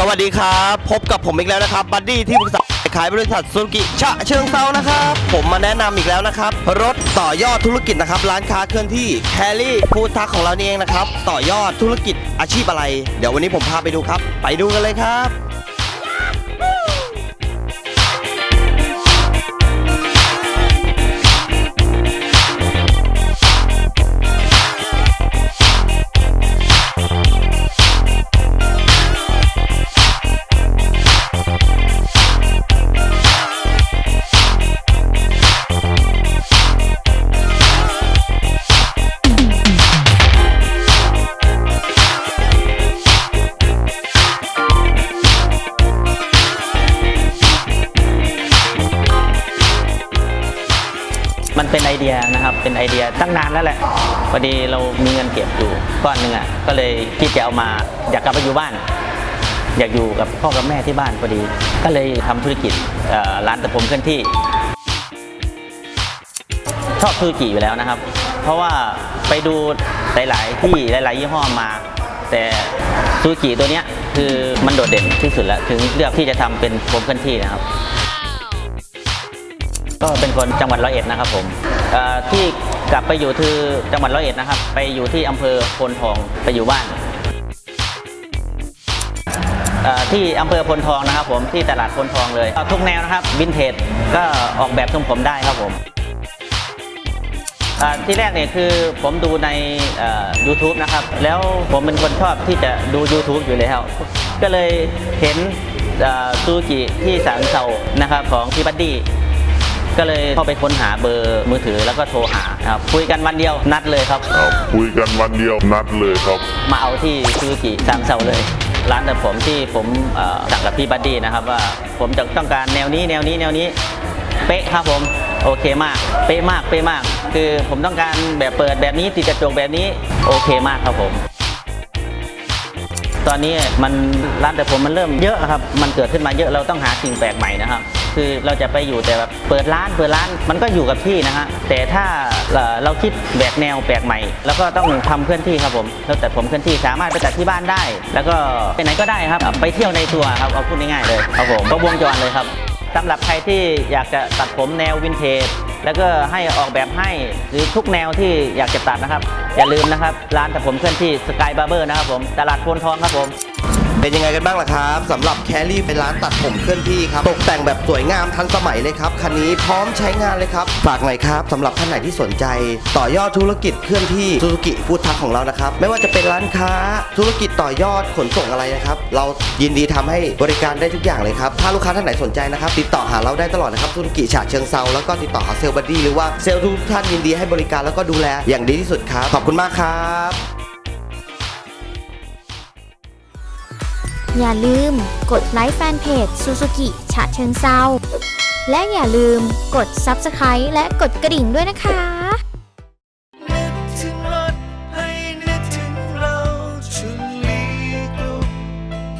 สวัสดีครับ พบกับผมอีกแล้วนะครับ บัดดี้ที่ปรึกษาขายบริษัทซูกิชะเชิงเซานะครับ ผมมาแนะนำอีกแล้วนะครับ รถต่อยอดธุรกิจนะครับ ร้านค้าเคลื่อนที่แครี่ฟูดทักของเรานี่เองนะครับ ต่อยอดธุรกิจอาชีพอะไร เดี๋ยววันนี้ผมพาไปดูครับ ไปดูกันเลยครับ มันเป็นไอเดียนะครับ เป็นไอเดียตั้งนานแล้วแหละพอดีเรามีเงินเก็บอยู่ก้อนหนึ่งอะก็เลยคิดจะเอามาอยากกลับไปอยู่บ้าน อยากอยู่กับพ่อกับแม่ที่บ้านพอดี ก็เลยทำธุรกิจร้านตัดผมเคลื่อนที่ชอบซูซูกิอยู่แล้วนะครับ เพราะว่าไปดูหลาย ๆ ที่หลาย ๆ ยี่ห้อมา แต่ซูซูกิตัวเนี้ยคือมันโดดเด่นที่สุดแล้ว ถึงเลือกที่จะทำเป็นผมเคลื่อนที่นะครับ ก็เป็นคนจังหวัดร้อยเอ็ดนะครับผมที่กลับไปอยู่ที่จังหวัดร้อยเอ็ดนะครับ ไปอยู่ที่อำเภอโพนทองไปอยู่บ้านที่อำเภอโพนทองนะครับ ผมที่ตลาดโพนทองเลยทุกแนวนะครับวินเทจก็ออกแบบทรงผมได้ครับผมที่แรกเนี่ยคือผมดูใน YouTube นะครับ แล้วผมเป็นคนชอบที่จะดู YouTube อยู่แล้ว ก็เลยเห็นซูกิที่สันเซานะครับของพี่บัดดี้ ก็เลยเข้าไปค้นหาเบอร์มือถือแล้วก็โทรหาครับคุยกันวันเดียวนัดเลยครับ ครับคุยกันวันเดียวนัดเลยครับ มาเอาที่ซูซูกิซามเซาเลย ร้านแต่ผมที่ผมเอ่อสั่งกับพี่บัดดี้นะครับว่าผมจะต้องการแนวนี้แนวนี้แนวนี้ เป๊ะครับผมโอเคมาก เป๊ะมากเป๊ะมาก คือผมต้องการแบบเปิดแบบนี้ติดกระจกแบบนี้โอเคมากครับผม ตอนนี้มันร้านแต่ผมมันเริ่มเยอะครับ มันเกิดขึ้นมาเยอะเราต้องหาสิ่งแปลกใหม่นะครับ คือเราจะไปอยู่แต่แบบเปิดร้านเปิดร้านมันก็อยู่กับที่นะฮะแต่ถ้าเราคิดแบกแนวแปลกใหม่ แล้วก็ต้องทำเคลื่อนที่ครับผมเราตัดผมเคลื่อนที่สามารถไปตัดที่บ้านได้ แล้วก็ไปไหนก็ได้ครับ ไปเที่ยวในตัวครับเอาพูดง่ายๆเลยครับผมก็วงจรเลยครับสำหรับใครที่อยากจะตัดผมแนววินเทจแล้วก็ให้ออกแบบให้หรือทุกแนวที่อยากจะตัดนะครับ อย่าลืมนะครับ ร้านตัดผมเคลื่อนที่สกายบาร์เบอร์นะครับผมตลาดโพนทองครับผม เป็นยังไงกันบ้างล่ะครับสำหรับแครี่เป็นร้านตัดผมเคลื่อนที่ครับ ตกแต่งแบบสวยงามทันสมัยเลยครับ คันนี้พร้อมใช้งานเลยครับ ฝากหน่อยครับสำหรับท่านไหนที่สนใจ ต่อยอดธุรกิจเคลื่อนที่ซูซูกิฟู้ดทักของเรานะครับ ไม่ว่าจะเป็นร้านค้าธุรกิจต่อยอดขนส่งอะไรนะครับ เรายินดีทำให้บริการได้ทุกอย่างเลยครับ ถ้าลูกค้าท่านไหนสนใจนะครับ ติดต่อหาเราได้ตลอดนะครับธุรกิจฉะเชิงเซาแล้วก็ติดต่อหาเซลล์บัดดี้หรือว่าเซลล์ทุกท่านยินดีให้บริการแล้วก็ดูแลอย่างดีที่สุดครับขอบคุณมากครับ อย่าลืมกดไลค์แฟนเพจ Suzuki ฉะเชิงเซาและอย่าลืมกด Subscribe และกดกระดิ่งด้วยนะคะ